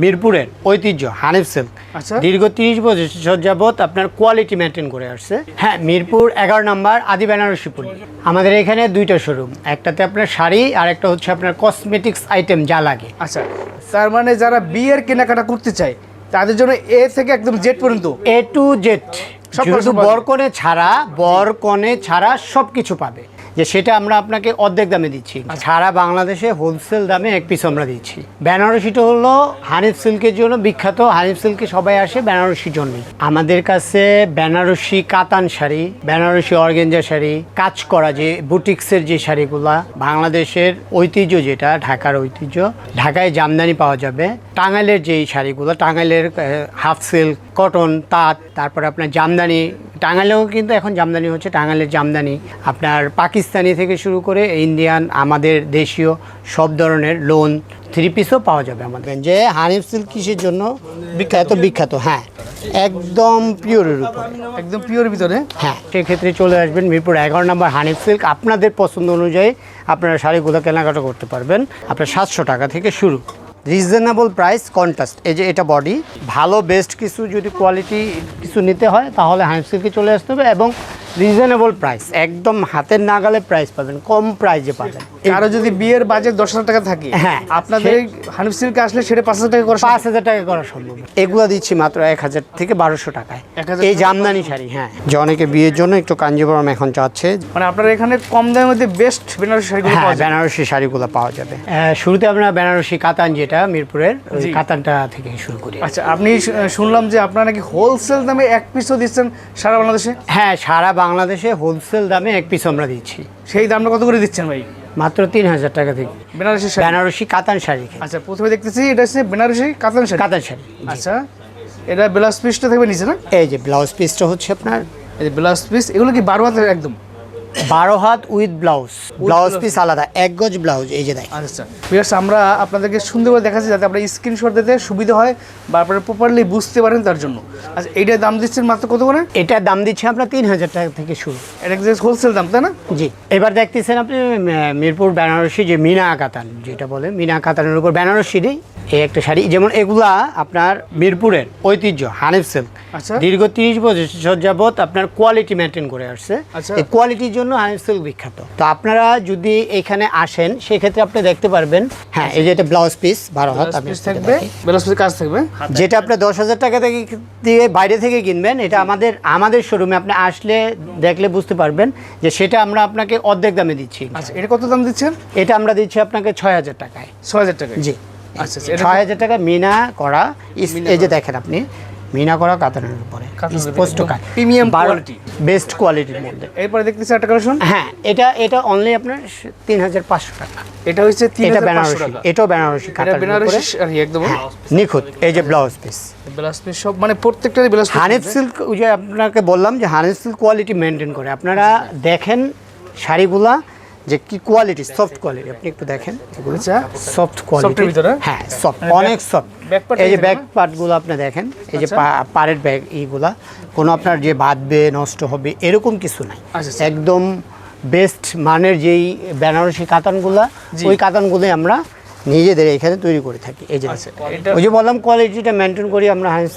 মিরপুরের ঐতিহ্য হানিফ সিল্ক। আচ্ছা। দীর্ঘ তিরিশ বছর যাবত আপনার কোয়ালিটি মেনটেন করে আসছে। হ্যাঁ মিরপুর এগারো নম্বর আদি বেনারসি পল্লী। আমাদের এখানে দুইটা শোরুম একটাতে আপনার শাড়ি আর একটা হচ্ছে আপনার কসমেটিক্স আইটেম যা লাগে। আচ্ছা তার মানে যারা বিয়ের কেনাকাটা করতে চায় তাদের জন্য এ থেকে একদম জেড পর্যন্ত? এ টু জেড শুধু বরকনে ছাড়া বরকনে ছাড়া সব কিছু পাবে। যে সেটা আমরা আপনাকে অর্ধেক দামে দিচ্ছি। আচ্ছা। সারা বাংলাদেশে হোলসেল দামে এক পিস আমরা দিচ্ছি। বেনারসিটা হলো হানিফ সিল্কের জন্য বিখ্যাত। হানিফ সিল্কে সবাই আসে বেনারসির জন্যই আমাদের কাছে বেনারসি কাতান শাড়ি বেনারসি অর্গেঞ্জা শাড়ি কাজ করা যে বুটিক্সের যে শাড়িগুলা বাংলাদেশের ঐতিহ্য যেটা ঢাকার ঐতিহ্য ঢাকায় জামদানি পাওয়া যাবে। টাঙ্গাইলের যেই শাড়িগুলো টাঙ্গাইলের হাফ সিল্ক কটন তাঁত তারপরে আপনার জামদানি টাঙ্গাইলেও কিন্তু এখন জামদানি হচ্ছে। টাঙ্গাইলের জামদানি আপনার পাকিস্তানি থেকে শুরু করে ইন্ডিয়ান আমাদের দেশীয় সব ধরনের লোন থ্রি পিসও পাওয়া যাবে আমাদের। যে হানিফ সিল্ক কিসের জন্য? বিখ্যাত। বিখ্যাত হ্যাঁ। একদম পিওরের উপর। একদম পিওর ভিতরে? হ্যাঁ সেক্ষেত্রে চলে আসবেন মিরপুর এগারো নম্বর হানিফ সিল্ক আপনাদের পছন্দ অনুযায়ী আপনারা শাড়িগুলো কেনাকাটা করতে পারবেন। আপনার সাতশো টাকা থেকে শুরু। রিজনেবল প্রাইস কন্টাস্ট এই যে এটা বডি ভালো বেস্ট কিছু যদি কোয়ালিটি কিছু নিতে হয়, তাহলে হ্যান্ডসিল্কে সিল্কে চলে আসতে হবে এবং রিজনেবল প্রাইস একদম হাতের নাগালে প্রাইস পাবেন কম প্রাইসে পাবেন। কারও যদি বিয়ের বাজেট দশ হাজার টাকা থাকে হ্যাঁ, আপনাদের হানিফ সিল্কে আসলে সেটা পাঁচ হাজার টাকা করে পাঁচ হাজার টাকা করা সম্ভব। এগুলো দিচ্ছি মাত্র এক হাজার থেকে বারোশো টাকায়। এই জামদানি শাড়ি হ্যাঁ। যে অনেকে বিয়ের জন্য একটু কাঞ্জিবরম এখন চাচ্ছে। মানে আপনার এখানে কম দামের মধ্যে বেস্ট বেনারসি শাড়িগুলো হ্যাঁ পাওয়া যায় বেনারসি শাড়িগুলো পাওয়া যাবে। আহ, শুরুতে আমরা বেনারসি কাতান যেটা মিরপুরের ওই কাতানটা থেকে শুরু করি আচ্ছা আপনি শুনলাম যে আপনারা নাকি হোলসেল দামে এক পিসও দিচ্ছেন সারা বাংলাদেশে? হ্যাঁ সারা বাংলাদেশে হোলসেল দামে এক পিস আমরা দিচ্ছি। সেই দামটা কত করে দিচ্ছেন ভাই? মাত্র তিন হাজার টাকা থেকে। বেনারসি বেনারসি কাতান শাড়ি আচ্ছা প্রথমে দেখতেছি এটা হচ্ছে বেনারসি কাতান শাড়ি? কাতান শাড়ি আচ্ছা এটা ব্লাউজ পিসটা থাকবে নিচে না? এই যে ব্লাউজ পিসটা হচ্ছে আপনার এই যে ব্লাউজ পিস এগুলো কি বারো হাতের একদম? বারো হাত উইথ ব্লাউজ। ব্লাউজ পিস আলাদা এক গজ ব্লাউজ এই যে দেখ আচ্ছা আমরা আপনাদেরকে সুন্দর করে দেখাচ্ছি যাতে আপনারা স্ক্রিনশট দিতে সুবিধা হয় বা আপনারা প্রপারলি বুঝতে পারেন তার জন্য। আচ্ছা এইটার দাম দিচ্ছেন মাত্র কত করে? এটার দাম দিচ্ছে আমরা তিন হাজার টাকা থেকে শুরু। এটা হোলসেল দাম তাই না? জি এবার দেখতেছেন আপনি মিরপুর বেনারসি যে মিনা কাতান যেটা বলে মিনা কাতানের উপর বেনারসি নেই এই একটা শাড়ি। যেমন এগুলা আপনার মিরপুরের ঐতিহ্য হানিফ সিল্ক আচ্ছা। দীর্ঘ তিরিশ বছর যাবত আপনার কোয়ালিটি মেনটেন করে আসছে। আচ্ছা। এই কোয়ালিটির জন্য হানিফ সিল্ক বিখ্যাত। তো আপনারা যদি এখানে আসেন সেক্ষেত্রে আপনি দেখতে পারবেন হ্যাঁ এই যে এটা ব্লাউজ পিস বারো হাত আমি থাকবে। ব্লাউজ পিস কাজ থাকবে? যেটা আপনার দশ হাজার টাকা থেকে দিয়ে বাইরে থেকে কিনবেন এটা আমাদের আমাদের শোরুমে আপনি আসলে দেখলে বুঝতে পারবেন যে সেটা আমরা আপনাকে অর্ধেক দামে দিচ্ছি। আচ্ছা এটা কত দাম দিচ্ছেন? এটা আমরা দিচ্ছি আপনাকে ছয় হাজার টাকায়। ছয় হাজার টাকা জি। আচ্ছা আচ্ছা ছয় হাজার টাকা মিনা করা। এই যে দেখেন আপনি মিনা করা কাতানের উপরে। স্পষ্ট কাজ premium quality। বেস্ট কোয়ালিটির মধ্যে। এরপরে দেখতেছি একটা কালেকশন হ্যাঁ এটা এটা অনলি আপনার তিন হাজার পাঁচশো টাকা। এটা হচ্ছে এটা বেনারসি টাকা। এটাও বেনারসি এটা বেনারসি একদম। নিখুঁত এই যে ব্লাউজ পিস ব্লাউজ পিস সব মানে প্রত্যেকটারই ব্লাউজ হানিফ সিল্ক ওই যে আপনাকে বললাম যে হানিফ সিল্ক কোয়ালিটি মেনটেন করে। আপনারা দেখেন শাড়িগুলা যে কি কোয়ালিটি সফট কোয়ালিটি আপনি একটু দেখেন এগুলো সফট কোয়ালিটি? হ্যাঁ সফট মানে অনেক সফট এই যে ব্যাক পার্টগুলো আপনি দেখেন এই যে আচ্ছা। পা- পাড়ের ব্যাগ এইগুলা কোনো আপনার যে বাঁধবে নষ্ট হবে এরকম কিছু নাই। আচ্ছা, আচ্ছা। একদম বেস্ট মানের যেই বেনারসি কাতানগুলা। ওই কাতানগুলোই আমরা নিজেদের এখানে তৈরি করে থাকি। এই যে ওই যে বললাম কোয়ালিটিটা মেনটেন করি আমরা হানিফ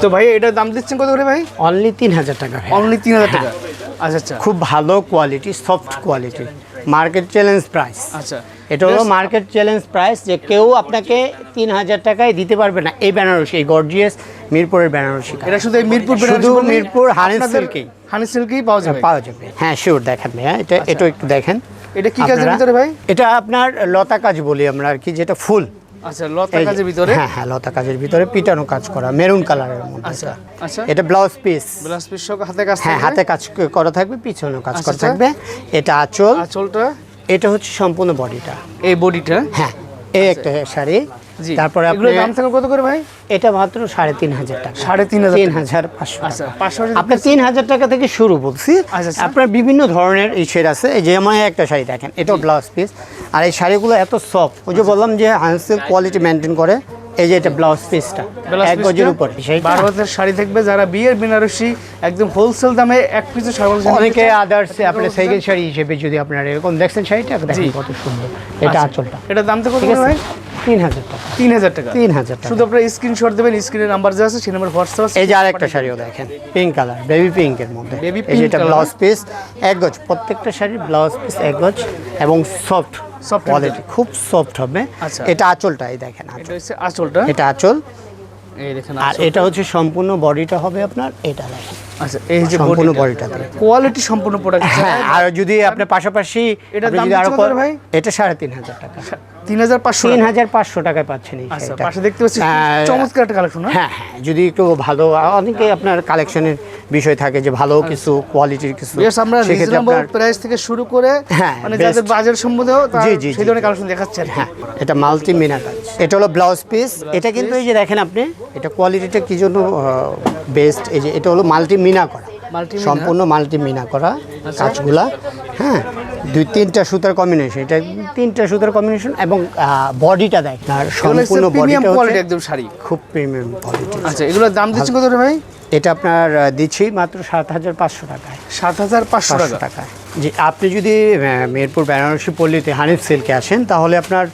তো ভাই এটার দাম দিচ্ছেন কত করে ভাই? অনলি তিন হাজার টাকা। অনলি তিন হাজার টাকা। আচ্ছা আচ্ছা। খুব ভালো quality soft quality market challenge price. আচ্ছা। এটা হলো মার্কেট চ্যালেঞ্জ প্রাইস যে কেউ আপনাকে তিন হাজার টাকায় দিতে পারবে না। এই বেনারসি এই গর্জিয়াস মিরপুরের বেনারসি এটা শুধু মিরপুর শুধু মিরপুর হানি সিল্কি সিল্কেই। হানি সিল্কেই পাওয়া যাবে। পাওয়া যাবে। হ্যাঁ শিওর দেখেন ভাইয়া। এটা এটা একটু দেখেন। এটা কি কাজের ভিতরে ভাই? এটা আপনার লতা কাজ বলি আমরা আর কি যেটা ফুল। আচ্ছা লতা কাজের ভিতরে? হ্যাঁ হ্যাঁ লতা কাজের ভিতরে পিটানো কাজ করা মেরুন কালারের মধ্যে। আচ্ছা এটা। আচ্ছা। এটা ব্লাউজ পিস। ব্লাউজ পিস হাতে কাজ হ্যাঁ হাতে কাজ করা থাকবে পিছনেও কাজ আচ্ছা, করা আচ্ছা। থাকবে। এটা আঁচল। আঁচলটা? এটা হচ্ছে সম্পূর্ণ বডিটা। এই বডিটা? হ্যাঁ এই একটা শাড়ি। তারপরে আপনি দাম থাকবে কত করে ভাই? এটা মাত্র সাড়ে তিন হাজার টাকা। সাড়ে তিন হাজার তিন হাজার পাঁচশো আচ্ছা পাঁচশো আপনার তিন হাজার টাকা থেকে শুরু বলছি। আচ্ছা, আচ্ছা। আপনার বিভিন্ন ধরনের এই শেড আছে। এই যে আমার একটা শাড়ি দেখেন এটাও ব্লাউজ পিস আর এই শাড়িগুলো এত সফট ওই যে বললাম যে হান্সেল কোয়ালিটি মেনটেন করে এই যে এটা ব্লাউজ পিসটা এক গজের উপরে। বারো হাজার শাড়ি থাকবে। যারা বিয়ের বেনারসি একদম হোলসেল দামে এক পিসে শাড়ি অনেকে আদার্স আপনার সেকেন্ড শাড়ি হিসেবে যদি আপনার এরকম দেখছেন শাড়িটা দেখেন কত সুন্দর। এটা আঁচলটা। এটা দাম তো কত ঠিক আছে। ভাই? তিন হাজার টাকা। তিন হাজার টাকা? তিন হাজার টাকা। শুধু আপনার স্ক্রিনশট দেবেন স্ক্রিনের নাম্বার যা আছে সেই নাম্বার হোয়াটসঅ্যাপ আছে। এই যে আরেকটা শাড়িও দেখেন পিঙ্ক কালার বেবি পিঙ্কের মধ্যে। যেটা ব্লাউজ পিস এক গজ প্রত্যেকটা শাড়ির ব্লাউজ পিস এক গজ এবং সফট Soft কোয়ালিটি খুব সফট হবে। আচ্ছা। এটা আঁচলটা এই দেখেন এটা হচ্ছে আঁচলটা। এটা আঁচল। এই দেখেন আর। এটা হচ্ছে সম্পূর্ণ বডিটা হবে আপনার এটা দেখেন। আচ্ছা এই যে সম্পূর্ণ বডিটা কোয়ালিটি সম্পূর্ণ প্রোডাক্ট হ্যাঁ আর যদি আপনি পাশাপাশি দাম আরও দিচ্ছে কত ভাই? এটা সাড়ে তিন হাজার টাকা। তিন হাজার পাঁচশো তিন হাজার পাঁচশো টাকায় পাচ্ছেন এই আচ্ছা পাশে দেখতে পাচ্ছি হ্যাঁ, চমৎকার একটা কালেকশন হ্যাঁ হ্যাঁ যদি একটু ভালো অনেকে আপনার কালেকশনের বিষয় থাকে যে ভালো কিছু কোয়ালিটির কিছু আমরা সেক্ষেত্রে রিজনেবল প্রাইস থেকে শুরু করে হ্যাঁ, মানে যাদের বাজার সম্বন্ধেও তার জি, জি, সেই ধরনের কালেকশন দেখাচ্ছেন হ্যাঁ এটা মাল্টি মিনা এটা হলো ব্লাউজ পিস এটা কিন্তু এই যে দেখেন আপনি এটা কোয়ালিটিটা কি জন্য বেস্ট এই যে এটা হলো মাল্টি মিনা করা? সম্পূর্ণ মাল্টি মিনা করা কাজগুলা। হ্যাঁ দুই তিনটা সুতার কম্বিনেশন এটা তিনটা সুতার কম্বিনেশন এবং বডিটা দেয় আর সম্পূর্ণ প্রিমিয়াম বডিটা কোয়ালিটি একদম শাড়ি। খুব প্রিমিয়াম কোয়ালিটি আচ্ছা এগুলোর দাম দিচ্ছেন কত ভাই? এটা আপনার দিচ্ছি মাত্র সাত হাজার পাঁচশো টাকায়। সাত হাজার পাঁচশো পাঁচশো টাকা টাকায়। যে আপনি যদি মিরপুর বেনারসি পল্লীতে হানিফ সিল্কে আসেন তাহলে আপনার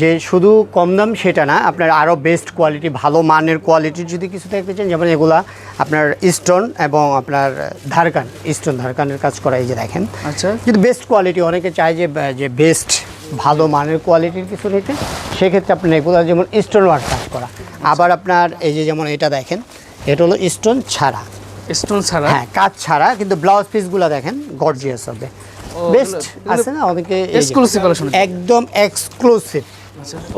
যে শুধু কম দাম সেটা না আপনার আরও বেস্ট কোয়ালিটি ভালো মানের কোয়ালিটির যদি কিছু দেখতে চান যেমন এগুলা আপনার স্টোন এবং আপনার ধারকান স্টোন ধারকানের কাজ করা এই যে দেখেন। আচ্ছা। যদি বেস্ট কোয়ালিটি অনেকে চায় যে যে বেস্ট ভালো মানের কোয়ালিটির কিছু নিতে। সেক্ষেত্রে আপনার এগুলো যেমন স্টোন ওয়ার্ক কাজ করা। আবার আপনার এই যে যেমন এটা দেখেন এটা হলো স্টোন ছাড়া। স্টোন ছাড়া? হ্যাঁ কাজ ছাড়া কিন্তু ব্লাউজ পিসগুলো দেখেন গর্জিয়াস হবে। বেস্ট আছে না? অনেকে। একদম এক্সক্লুসিভ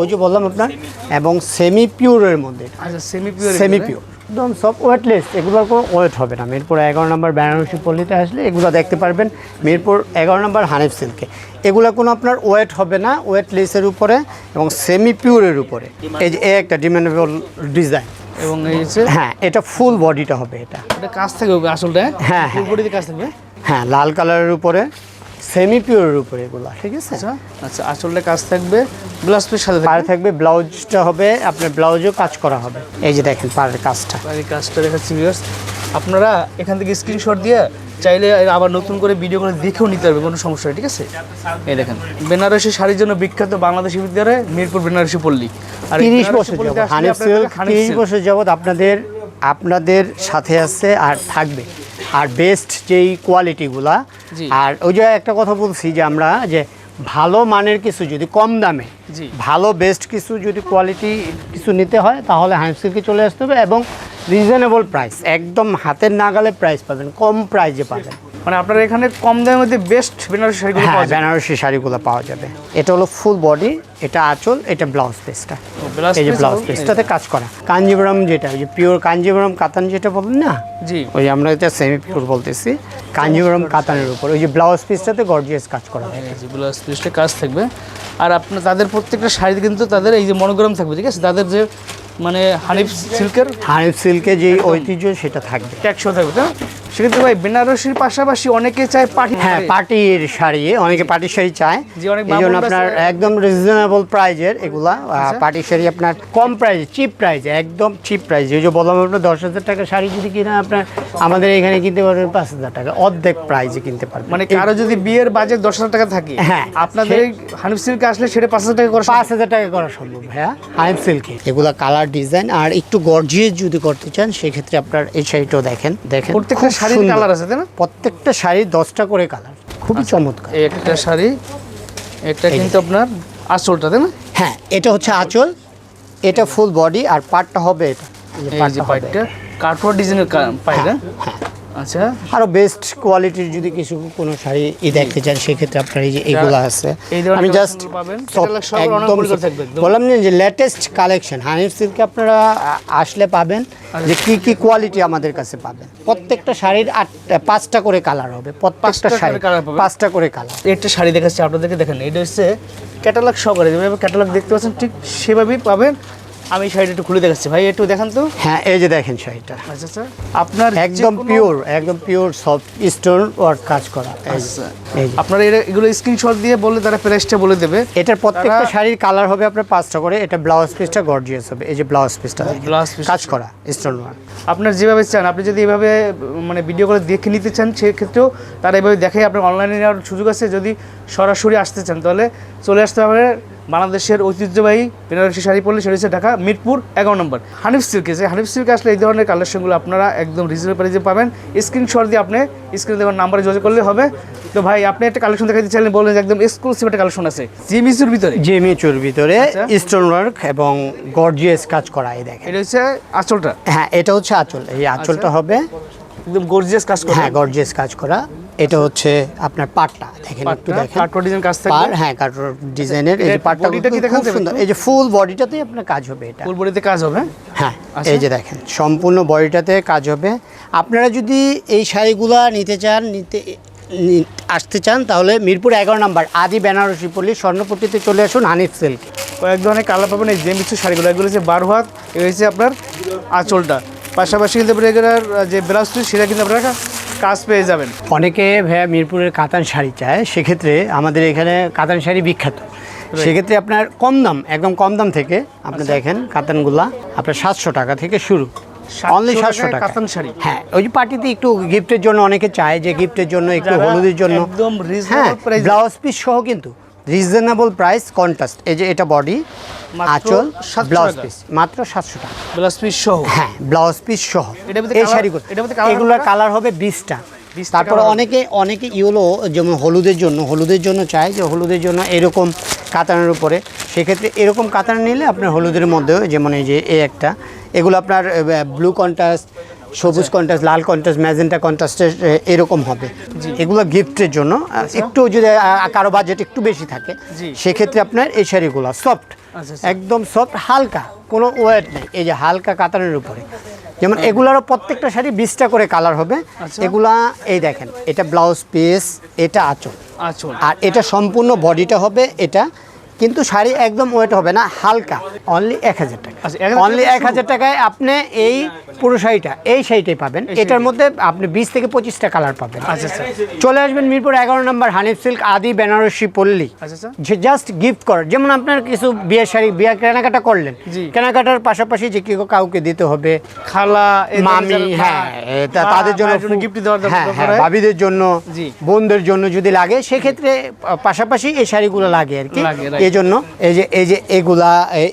ওই যে বললাম আপনার এবং সেমি পিওরের মধ্যে। আচ্ছা সেমি পিওর সেমি পিওর একদম সব ওয়েটলেস এগুলোর কোনো ওয়েট হবে না। মিরপুর এগারো নম্বর বেনারসি পল্লীতে আসলে এগুলো দেখতে পারবেন। মিরপুর এগারো নম্বর হানিফ সিল্কে। এগুলো কোনো আপনার ওয়েট হবে না ওয়েটলেসের উপরে এবং সেমি পিওরের উপরে। এই যে একটা ডিমান্ডেবল ডিজাইন এবং এই হ্যাঁ এটা ফুল বডিটা হবে এটা। এটা কাজ থাকবে আসলটা হ্যাঁ, হ্যাঁ। কাজ থাকবে? হ্যাঁ লাল কালারের উপরে। সেমি পিওরের উপরে এগুলো ঠিক আছে? আচ্ছা আচ্ছা আসলটা কাজ থাকবে ব্লাউজ পিস সাথে পাড়ে থাকবে ব্লাউজটা হবে আপনার ব্লাউজও কাজ করা হবে। এই যে দেখেন পাড়ের কাজটা। এই কাজটা দেখাচ্ছি ভিউয়ার্স আপনারা এখান থেকে স্ক্রিনশট দিয়ে চাইলে আবার নতুন করে ভিডিও করে দেখেও নিতে পারবে কোনো সমস্যা ঠিক আছে? এই দেখেন বেনারসি শাড়ির জন্য বিখ্যাত বাংলাদেশি বিদ্যালয় মিরপুর বেনারসি পল্লী। আর তিরিশ বছর তিরিশ বছর যাবত আপনাদের আপনাদের সাথে আছে আর থাকবে। আর বেস্ট যেই কোয়ালিটিগুলা আর ওই যে একটা কথা বলছি যে আমরা যে ভালো মানের কিছু যদি কম দামে ভালো বেস্ট কিছু যদি কোয়ালিটি কিছু নিতে হয় তাহলে হানিফ সিল্কে চলে আসতে হবে এবং রিজনেবল প্রাইস একদম হাতের নাগালে প্রাইস পাবেন কম প্রাইসে পাবেন। মানে আপনার এখানে কম দামের মধ্যে বেস্ট বেনারসি শাড়িগুলো হ্যাঁ পাওয়া যায় বেনারসি শাড়িগুলো পাওয়া যাবে। এটা হলো ফুল বডি এটা আঁচল এটা ব্লাউজ পিসটা এই যে ব্লাউজ পিসটাতে কাজ করা। কাঞ্জিবরম যেটা ওই যে পিওর কাঞ্জিবরম কাতান যেটা বলেন না? জি। ওই আমরা এটা সেমি পিওর বলতেছি। কাঞ্জিবরম কাতানের উপর ওই যে ব্লাউজ পিসটাতে গর্জিয়াস কাজ করা হয় এই যে ব্লাউজ পিসটা কাজ থাকবে। আর আপনার তাদের প্রত্যেকটা শাড়ি কিন্তু তাদের এই যে মনোগ্রাম থাকবে ঠিক আছে? তাদের যে মানে হানিফ সিল্কের হানিফ সিল্কে যে ঐতিহ্য সেটা থাকবে। ট্যাক্সও থাকবে তাই না? সেক্ষেত্রে ভাই বেনারসির পাশাপাশি অনেকে চায় পাঠি হ্যাঁ পার্টির শাড়ি অনেকে পার্টির শাড়ি চায়। এই জন্য আপনার একদম রিজনেবল প্রাইজের এগুলা পার্টির শাড়ি আপনার কম প্রাইজে চিপ প্রাইজে একদম চিপ প্রাইজে ওই যে বললাম আপনার দশ হাজার টাকা শাড়ি যদি কিনা আপনার আমাদের এখানে কিনতে পারবেন পাঁচ হাজার টাকা অর্ধেক প্রাইজে কিনতে পারবেন। মানে কারও যদি বিয়ের বাজেট দশ হাজার টাকা থাকে হ্যাঁ, আপনাদের হানিফ সিল্কে আসলে সেটা পাঁচ হাজার টাকা করে পাঁচ হাজার টাকা করা সম্ভব হ্যাঁ হাইম সিল্কে এগুলা কালার ডিজাইন আর একটু গর্জিয়ে যদি করতে চান সেক্ষেত্রে আপনার এই শাড়িটাও দেখেন দেখেন। প্রত্যেকটা শাড়ির কালার আছে তাই না? প্রত্যেকটা শাড়ি দশটা করে কালার। খুবই চমৎকার। একটা শাড়ি এটা কিন্তু আপনার আঁচলটা তাই না? হ্যাঁ এটা হচ্ছে আঁচল এটা ফুল বডি আর পাটটা হবে এটা। পাটটা হবে। ডিজাইনের পাইট হ্যাঁ, হ্যাঁ। আচ্ছা। আরও বেস্ট কোয়ালিটির যদি কিছু কোনো শাড়ি ই দেখতে চান সেক্ষেত্রে আপনার এই যে এগুলো আছে। আমি জাস্ট একদম। বললাম না যে লেটেস্ট কালেকশন হানিফ সিল্কে আপনারা আসলে পাবেন আচ্ছা। যে কি কি কোয়ালিটি আমাদের কাছে পাবেন। প্রত্যেকটা শাড়ির আটটা পাঁচটা করে কালার হবে প্রত্যেকটা পাঁচটা করে শাড়ি পাঁচটা করে কালার একটা শাড়ি দেখাচ্ছি আপনাদেরকে দেখেন। এটা হচ্ছে ক্যাটালগ সহকারে। যেভাবে ক্যাটালগ দেখতে পাচ্ছেন ঠিক সেভাবেই পাবেন। আমি শাড়িটা একটু খুলে দেখাচ্ছি। ভাই একটু দেখান তো। হ্যাঁ এই যে দেখেন শাড়িটা। আচ্ছা আচ্ছা। আপনার একদম পিওর একদম পিওর সফট স্টোন ওয়ার্ক কাজ করা। আচ্ছা। আপনারা এগুলো স্ক্রিনশট দিয়ে বললে তারা প্রাইসটা বলে দেবে। এটার প্রত্যেকটা শাড়ির কালার হবে আপনার পাঁচটা করে। এটা ব্লাউজ পিসটা গর্জিয়াস হবে। এই যে ব্লাউজ পিসটা Blouse পিস কাজ করা স্টোন ওয়ার্ক আপনার যেভাবে চান আপনি যদি এভাবে মানে ভিডিও করে দেখে নিতে চান সেক্ষেত্রেও তারা এভাবে দেখে আপনার অনলাইনে নেওয়ার সুযোগ আছে। যদি সরাসরি আসতে চান তাহলে চলে আসতে হবে। বাংলাদেশের ঐতিহ্যবাহী বেনারসি শাড়ি পরলে সেটা হচ্ছে ঢাকা মিরপুর এগারো নম্বর। হানিফ সিল্কে যে হানিফ সিল্কে আসলে এই ধরনের কালেকশনগুলো আপনারা একদম রিজনেবল প্রাইসে পাবেন। স্ক্রিনশট দিয়ে আপনি স্ক্রিনে দেওয়ার নাম্বারে যোগাযোগ করলে হবে। তো ভাই আপনি একটা কালেকশন দেখাতে চাইলেন বললেন যে একদম এক্সক্লুসিভ একটা কালেকশন আছে। জিমিসুর ভিতরে। জেমিচুর ভিতরে আচ্ছা। স্টোন ওয়ার্ক এবং গর্জিয়াস কাজ করা এই দেখেন। এটা হচ্ছে আঁচলটা। হ্যাঁ এটা হচ্ছে আঁচল এই আঁচলটা হবে একদম গর্জিয়াস কাজ করা। হ্যাঁ গর্জিয়াস কাজ করা। এটা হচ্ছে আপনার পাটটা। দেখেন একটু দেখেন। কাটওয়ার ডিজাইন কাজ থাকবে? পার হ্যাঁ কাটর ডিজাইনের। এই যে পাটটা কি খুব দেখাতে সুন্দর। এই যে ফুল বডিটাতেই আপনার কাজ হবে এটা। ফুল বডিতে কাজ হবে? হ্যাঁ আচ্ছা। এই যে দেখেন সম্পূর্ণ বডিটাতে কাজ হবে। আপনারা যদি এই শাড়িগুলা নিতে চান নিতে আসতে চান তাহলে মিরপুর এগারো নাম্বার আদি বেনারসি পল্লী স্বর্ণপট্টিতে চলে আসুন হানিফ সিল্ক। কয়েক ধরনের কালার পাবেন এই জেমিসু শাড়িগুলো। এগুলো হচ্ছে বারো হাত এই হচ্ছে আপনার আঁচলটা। পাশাপাশি কিন্তু আপনার যে ব্লাউজ পিস সেটা কিন্তু আপনারা কাজ পেয়ে যাবেন। অনেকে ভাইয়া মিরপুরের কাতান শাড়ি চায় সেক্ষেত্রে আমাদের এখানে কাতান শাড়ি বিখ্যাত। সেক্ষেত্রে আপনার কম দাম একদম কম দাম থেকে আপনি আচ্ছা। দেখেন কাতানগুলা আপনার সাতশো টাকা থেকে শুরু। অনলি সাতশো টাকা। কাতান শাড়ি? হ্যাঁ ওই যে পার্টিতে একটু গিফটের জন্য অনেকে চায় যে গিফটের জন্য একটু হলুদের জন্য। হ্যাঁ ব্লাউজ পিস সহ কিন্তু। রিজনেবল প্রাইস কন্ট্রাস্ট এই যে এটা বডি আঁচল ব্লাউজ পিস মাত্র সাতশো টাকা। ব্লাউজ পিস সহ। হ্যাঁ ব্লাউজ পিস সহ। এই শাড়িগুলো। এগুলোর কালার হবে বিশটা। 20 তারপরে অনেকে অনেকে ইয়েলো যেমন হলুদের জন্য হলুদের জন্য চায় যে হলুদের জন্য এরকম কাতানের উপরে। সেক্ষেত্রে এরকম কাতান নিলে আপনার হলুদের মধ্যেও যেমন এই যে এই একটা। এগুলো আপনার ব্লু কন্ট্রাস্ট সবুজ কন্ট্রাস্ট লাল কন্ট্রাস্ট ম্যাজেন্টা কন্ট্রাস্টের এরকম হবে। এগুলো গিফটের জন্য একটু যদি কারও বাজেট একটু বেশি থাকে সেক্ষেত্রে আপনার এই শাড়িগুলো সফট আচ্ছা, একদম সফট হালকা কোনো ওয়েট নেই। এই যে হালকা কাতানের উপরে। যেমন এগুলারও প্রত্যেকটা শাড়ি বিশটা করে কালার হবে। আচ্ছা। এগুলা এই দেখেন এটা ব্লাউজ পিস এটা আঁচল। আঁচল। আর এটা সম্পূর্ণ বডিটা হবে এটা কিন্তু শাড়ি একদম ওয়েট হবে না হালকা। অনলি এক হাজার টাকা। আচ্ছা, 1000 অনলি এক হাজার টাকায় আপনি এই পুরো শাড়িটা এই শাড়িটাই পাবেন। এটার মধ্যে আপনি বিশ থেকে পঁচিশটা কালার পাবেন। আচ্ছা আচ্ছা। চলে আসবেন মিরপুর এগারো নম্বর হানিফ সিল্ক আদি বেনারসি পল্লী। আচ্ছা আচ্ছা। যে জাস্ট গিফট করার যেমন আপনার কিছু বিয়ের শাড়ি বিয়ে কেনাকাটা করলেন। কেনাকাটার পাশাপাশি যে কেউ কাউকে দিতে হবে খালা মামি হ্যাঁ তাদের জন্য গিফট দেওয়ার হ্যাঁ হ্যাঁ ভাবিদের জন্য বোনদের জন্য যদি লাগে সেক্ষেত্রে পাশাপাশি এই শাড়িগুলো লাগে আর কি। জন্য এই যে এই যে এগুলা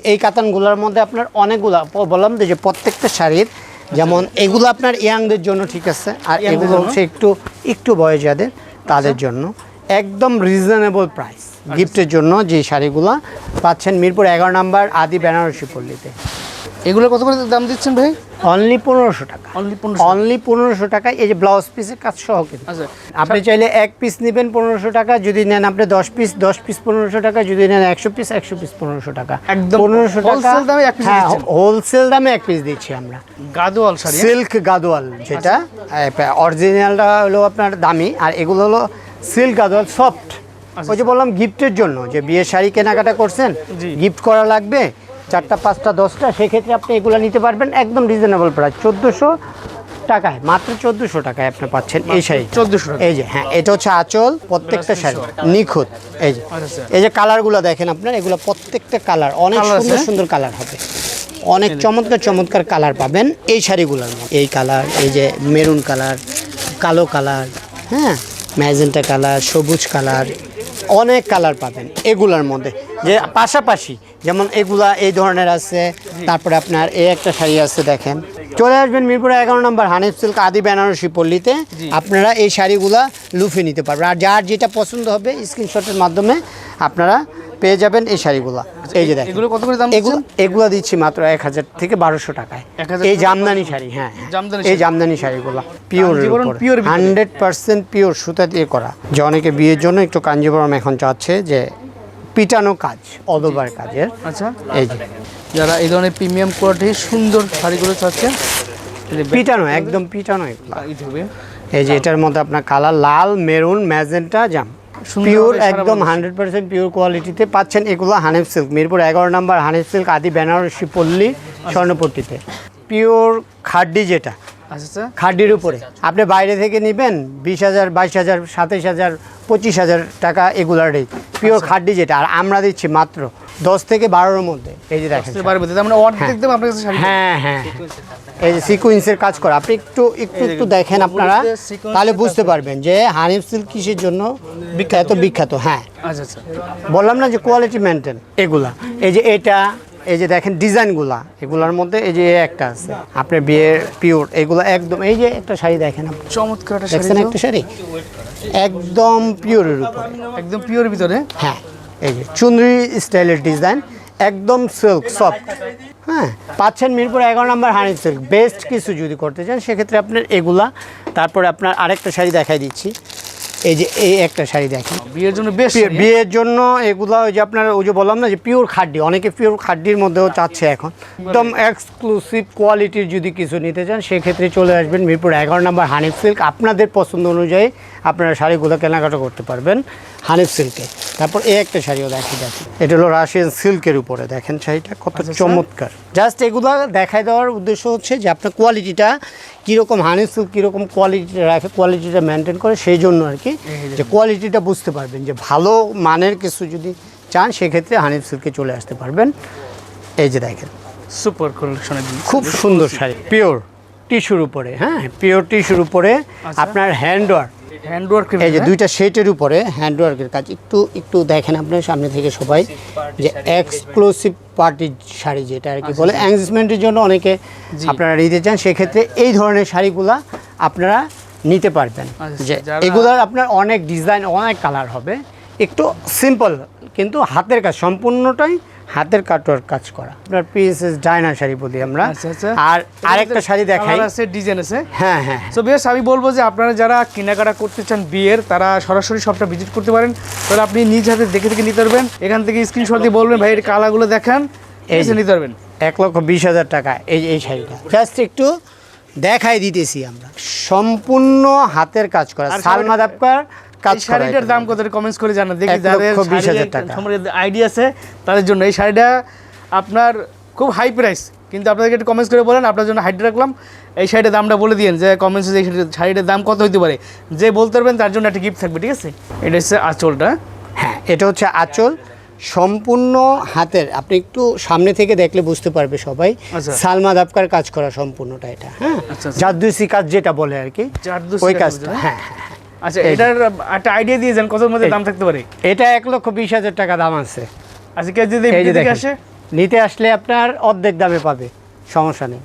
এই- কাতানগুলার মধ্যে আপনার অনেকগুলা বললাম যে প্রত্যেকটা শাড়ির যেমন এগুলো আপনার ইয়াংদের জন্য ঠিক আছে আর এগুলো হচ্ছে একটু একটু বয়স যাদের তাদের জন্য। একদম রিজনেবল প্রাইস আচ্ছা। গিফটের জন্য যে শাড়িগুলো পাচ্ছেন মিরপুর এগারো নাম্বার আদি বেনারসি পল্লীতে। এগুলো কত করে দাম দিচ্ছেন ভাই? অনলি পনেরোশো টাকা। অনলি পনেরো অনলি পনেরোশো টাকায় এই যে ব্লাউজ পিসের কাজ সহ কিন্তু। আচ্ছা। আপনি চাইলে এক পিস নেবেন পনেরোশো টাকা যদি নেন আপনি দশ পিস দশ পিস পনেরোশো টাকা যদি নেন একশো পিস একশো পিস পনেরোশো টাকা। একদম পনেরোশো টাকা দামে এক হ্যাঁ হোলসেল দামে এক পিস দিচ্ছি আমরা। গাদোয়াল শাড়ি হ্যাঁ? সিল্ক গাদোয়াল যেটা আচ্ছা। অরিজিনালটা হলো আপনার দামি আর এগুলো হলো সিল্ক গাদোয়াল সফট ওই যে বললাম গিফটের জন্য যে বিয়ের শাড়ি কেনাকাটা করছেন গিফট করা লাগবে চারটা পাঁচটা দশটা সেক্ষেত্রে আপনি এগুলো নিতে পারবেন একদম রিজনেবল প্রাইস চোদ্দোশো টাকায় মাত্র চোদ্দোশো টাকায় আপনি পাচ্ছেন এই শাড়ি 1400 টাকা। এই যে হ্যাঁ এটা হচ্ছে আঁচল প্রত্যেকটা শাড়ি নিখুঁত। এই যে আচ্ছা। এই যে কালারগুলো দেখেন আপনার এগুলো প্রত্যেকটা কালার অনেক সুন্দর সুন্দর কালার হবে। অনেক চমৎকার চমৎকার কালার পাবেন এই শাড়িগুলোর মধ্যে। এই কালার এই যে মেরুন কালার কালো কালার হ্যাঁ? ম্যাজেন্টা কালার সবুজ কালার অনেক কালার পাবেন এগুলার মধ্যে। যে পাশাপাশি যেমন এগুলা এই ধরনের আছে তারপরে আপনার এই একটা শাড়ি আছে দেখেন। চলে আসবেন মিরপুর এগারো নম্বর হানিফ সিল্ক আদি বেনারসি পল্লীতে। আপনারা এই শাড়িগুলা লুফে নিতে পারবেন। আর যার যেটা পছন্দ হবে স্ক্রিনশটের মাধ্যমে আপনারা পেয়ে যাবেন এই শাড়িগুলা। এই যে দেখেন। এগুলো কত করে দাম এগুলো এগুলো দিচ্ছি মাত্র এক হাজার থেকে বারোশো টাকায়। এই জামদানি শাড়ি হ্যাঁ হ্যাঁ। এই জামদানি শাড়িগুলো পিওর ভিতরে। হান্ড্রেড পার্সেন্ট পিওর সুতা দিয়ে করা। যে অনেকে বিয়ের জন্য একটু কাঞ্জিবরম এখন চাচ্ছে যে পিটানো কাজ অদবার কাজের। আচ্ছা। এই যে। যারা এই ধরনের প্রিমিয়াম কোয়ালিটির সুন্দর শাড়িগুলো চাচ্ছে পিটানো একদম পিটানো এই যে এটার মধ্যে আপনার কালার লাল মেরুন ম্যাজেন্টা জাম। পিওর একদম হান্ড্রেড পার্সেন্ট পিওর কোয়ালিটিতে পাচ্ছেন এগুলো হানিফ সিল্ক মিরপুর এগারো নাম্বার হানিফ সিল্ক আদি বেনারসি পল্লী স্বর্ণপট্টিতে। পিওর খাড্ডি যেটা আচ্ছা। আচ্ছা খাড্ডির উপরে। আপনি বাইরে থেকে নেবেন বিশ হাজার বাইশ হাজার সাতাইশ হাজার পঁচিশ হাজার টাকা এগুলার রেট পিওর খাড্ডি যেটা আর আমরা দিচ্ছি মাত্র দশ থেকে বারোর মধ্যে। এই যে দেখেন মানে শাড়ি হ্যাঁ হ্যাঁ। এই যে সিকুয়েন্সের কাজ করা। আপনি একটু একটু একটু দেখেন আপনারা তাহলে বুঝতে পারবেন যে হানিফ সিল্ক কিসের জন্য? বিখ্যাত। বিখ্যাত হ্যাঁ। আচ্ছা আচ্ছা। বললাম না যে কোয়ালিটি মেনটেন এগুলা। এই যে এটা এই যে দেখেন ডিজাইনগুলা এগুলার মধ্যে এই যে একটা আছে। আপনার বিয়ের পিওর এগুলা একদম এই যে একটা শাড়ি দেখেন চমৎকার একটা শাড়ি। একটা শাড়ি? একদম পিওরের উপরে। একদম পিওর ভিতরে? হ্যাঁ এই যে চুনরি স্টাইলের ডিজাইন একদম সিল্ক সফট হ্যাঁ পাচ্ছেন মিরপুর এগারো নম্বর হানি সিল্ক বেস্ট কিছু যদি করতে চান সেক্ষেত্রে আপনার এগুলা তারপরে আপনার আরেকটা শাড়ি দেখাই দিচ্ছি। এই যে এই একটা শাড়ি দেখেন। বিয়ের জন্য বেশ বিয়ের জন্য এগুলো ওই যে আপনার ওই যে বললাম না যে পিওর খাড্ডি অনেকে পিওর খাড্ডির মধ্যেও চাচ্ছে এখন। একদম এক্সক্লুসিভ কোয়ালিটির যদি কিছু নিতে চান সেক্ষেত্রে চলে আসবেন মিরপুর এগারো নম্বর হানিফ সিল্ক। আপনাদের পছন্দ অনুযায়ী আপনারা শাড়িগুলো কেনাকাটা করতে পারবেন হানিফ সিল্কে। তারপর এই একটা শাড়িও দেখি দেখি। এটা হলো রাশিয়ান সিল্কের উপরে। দেখেন শাড়িটা কত চমৎকার। জাস্ট এগুলো দেখায় দেওয়ার উদ্দেশ্য হচ্ছে যে আপনার কোয়ালিটিটা কীরকম হানিসুল কীরকম কোয়ালিটিটা রাখে কোয়ালিটিটা মেনটেন করে সেই জন্য আর কি যে কোয়ালিটিটা বুঝতে পারবেন যে ভালো মানের কিছু যদি চান সেক্ষেত্রে হানিফ সিল্কে চলে আসতে পারবেন। এই যে দেখেন। সুপার কালেকশন খুব সুন্দর শাড়ি পিওর টিস্যুর উপরে হ্যাঁ পিওর টিস্যুর উপরে আপনার হ্যান্ড ওয়ার্ক হ্যান্ড ওয়ার্ক এই যে দুইটা শেটের উপরে হ্যান্ড ওয়ার্কের কাজ। একটু একটু দেখেন আপনার সামনে থেকে সবাই যে এক্সক্লুসিভ পার্টির শাড়ি যেটা আর কি বলে। এঙ্গেজমেন্টের জন্য অনেকে আপনারা নিতে চান সেক্ষেত্রে এই ধরনের শাড়িগুলা আপনারা নিতে পারবেন। আচ্ছা, যে এগুলার আপনার অনেক ডিজাইন অনেক কালার হবে। একটু সিম্পল কিন্তু হাতের কাজ সম্পূর্ণটাই হাতের কাটোয়ার কাজ করা। আপনার পিএসএস ডায়না শাড়ি বলি আমরা। আচ্ছা, আচ্ছা। আর আরেকটা শাড়ি দেখাই। আছে ডিজাইন আছে। হ্যাঁ হ্যাঁ সো বেশ আমি বলব যে আপনারা যারা কেনাকাটা করতে চান বিয়ের তারা সরাসরি শপটা ভিজিট করতে পারেন। তাহলে আপনি নিজ হাতে দেখে দেখে নিতে পারবেন। এখান থেকে স্ক্রিনশট দিয়ে বলবেন ভাই এর কালারগুলো দেখান। এই এসে। নিতে পারবেন। এক লক্ষ বিশ হাজার টাকা এই এই শাড়িটা। জাস্ট একটু দেখাই দিতেছি আমরা। সম্পূর্ণ হাতের কাজ করা। সালমা দাবকার কাজ শাড়িটার দাম কত কমেন্টস করে জানান দেখি যাদের বিশ হাজার টাকা। আইডিয়া আছে তাদের জন্য এই শাড়িটা আপনার খুব হাই প্রাইস কিন্তু আপনাদেরকে একটু কমেন্টস করে বলেন আপনার জন্য হাইড রাখলাম এই শাড়িটার দামটা বলে দিন যে কমেন্টসে এই শাড়িটার- দাম কত হতে পারে যে বলতে পারবেন তার জন্য একটা গিফট থাকবে ঠিক আছে এটা হচ্ছে আঁচলটা হ্যাঁ এটা হচ্ছে আঁচল সম্পূর্ণ হাতের আপনি একটু সামনে থেকে দেখলে বুঝতে পারবে সবাই আচ্ছা। সালমা দাবকার কাজ করা সম্পূর্ণটা এটা হ্যাঁ আচ্ছা, আচ্ছা। জাদুসি কাজ যেটা বলে আর কি ওই কাজ কাজটা না? হ্যাঁ হ্যাঁ, হ্যাঁ। আচ্ছা এটার একটা আইডিয়া দিয়েছেন কত কতর মধ্যে দাম থাকতে পারে? এটা এক লক্ষ বিশ হাজার টাকা দাম আছে। আচ্ছা কেউ যদি আসে? নিতে আসলে আপনার অর্ধেক দামে পাবে সমস্যা নেই।